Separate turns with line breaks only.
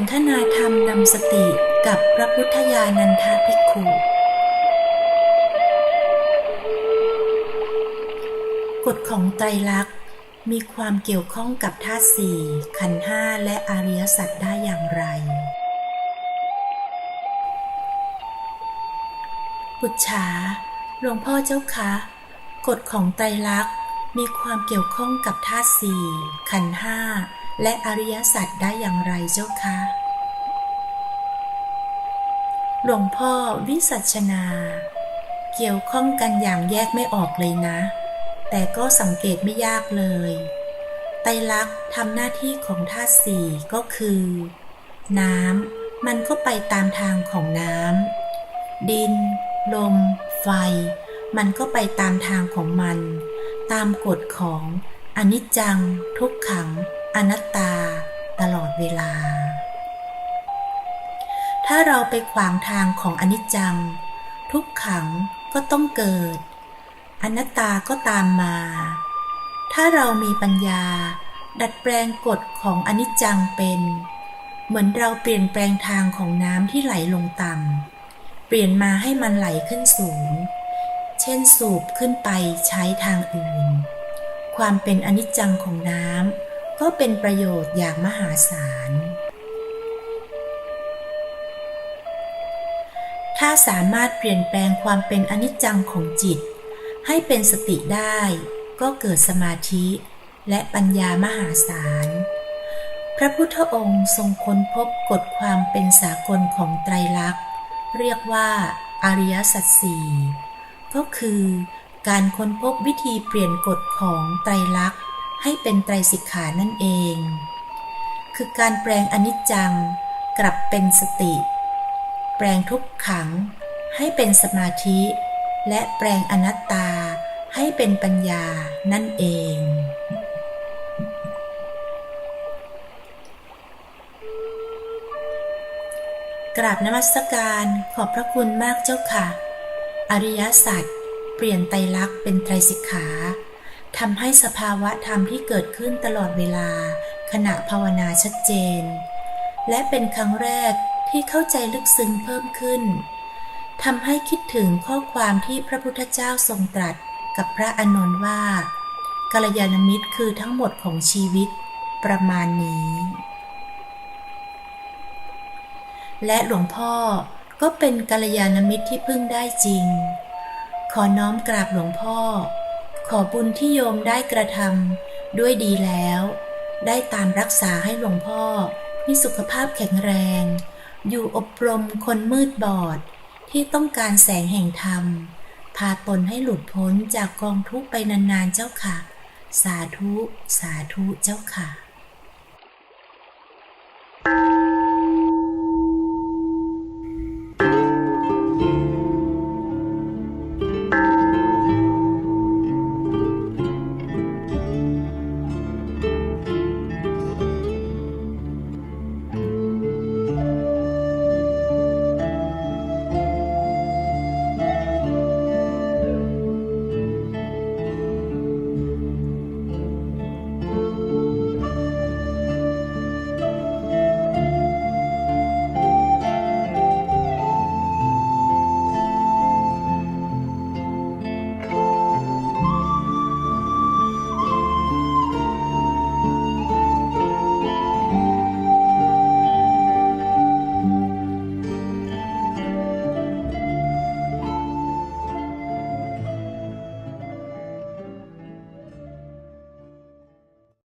นทนาธรรมนำสติกับพระพุทธญาณันทภิกขุกฎของไตรลักษณ์มีความเกี่ยวข้องกับธาตุสี่ขันห้าและอริยสัจได้อย่างไร ปุจฉาหลวงพ่อเจ้าคะกฎของไตรลักษณ์มีความเกี่ยวข้องกับธาตุสี่ขันห้า และอริยสัจได้อย่างไรเจ้าคะ หลวงพ่อวิสัชนา เกี่ยวข้องกันอย่างแยกไม่ออกเลยนะ แต่ก็สังเกตไม่ยากเลย ไตรลักษณ์ทำหน้าที่ของธาตุสี่ก็คือ น้ำมันก็ไปตามทางของน้ำดิน ลม ไฟ มันก็ไปตามทางของมัน ตามกฎของอนิจจัง ทุกขัง อนัตตาตลอดเวลา ถ้าเราไปขวางทางของอนิจจัง ทุกขังก็ต้องเกิด อนัตตาก็ตามมา ถ้าเรามีปัญญา ดัดแปลงกฎของอนิจจังเป็น เหมือนเราเปลี่ยนแปลงทางของน้ำที่ไหลลงต่ำเปลี่ยนมาให้มันไหลขึ้นสูง เช่นสูบขึ้นไปใช้ทางอื่น ความเป็นอนิจจังของน้ำ ก็เป็นประโยชน์อย่างมหาศาล ถ้าสามารถเปลี่ยนแปลงความเป็นอนิจจังของจิต ให้เป็นสติได้ ก็เกิดสมาธิและปัญญามหาศาล พระพุทธองค์ทรงค้นพบกฎความเป็นสากลของไตรลักษณ์ เรียกว่าอริยสัจสี่ก็คือการค้นพบวิธีเปลี่ยนกฎของไตรลักษณ์ ให้เป็นไตรสิกขานั่นเอง คือการแปลงอนิจจังกลับเป็นสติ แปลงทุกขังให้เป็นสมาธิ และแปลงอนัตตาให้เป็นปัญญานั่นเอง กราบนมัสการขอบพระคุณมากเจ้าค่ะ อริยสัจเปลี่ยนไตรลักษณ์เป็นไตรสิกขา ทำให้สภาวะธรรมที่เกิดขึ้นตลอดเวลา ขณะภาวนาชัดเจน และเป็นครั้งแรกที่เข้าใจลึกซึ้งเพิ่มขึ้นทำให้คิดถึงข้อความที่พระพุทธเจ้าทรงตรัสกับพระอานนท์ว่ากัลยาณมิตรคือทั้งหมดของชีวิตประมาณนี้ และหลวงพ่อก็เป็นกัลยาณมิตรที่พึ่งได้จริง ขอน้อมกราบหลวงพ่อ ขอบุญที่โยมได้กระทำด้วยดีแล้ว ได้ตามรักษาให้หลวงพ่อ มีสุขภาพแข็งแรง อยู่อบรมคนมืดบอด ที่ต้องการแสงแห่งธรรม พาตนให้หลุดพ้นจากกองทุกข์ไปนานๆเจ้าค่ะ สาธุ สาธุเจ้าค่ะ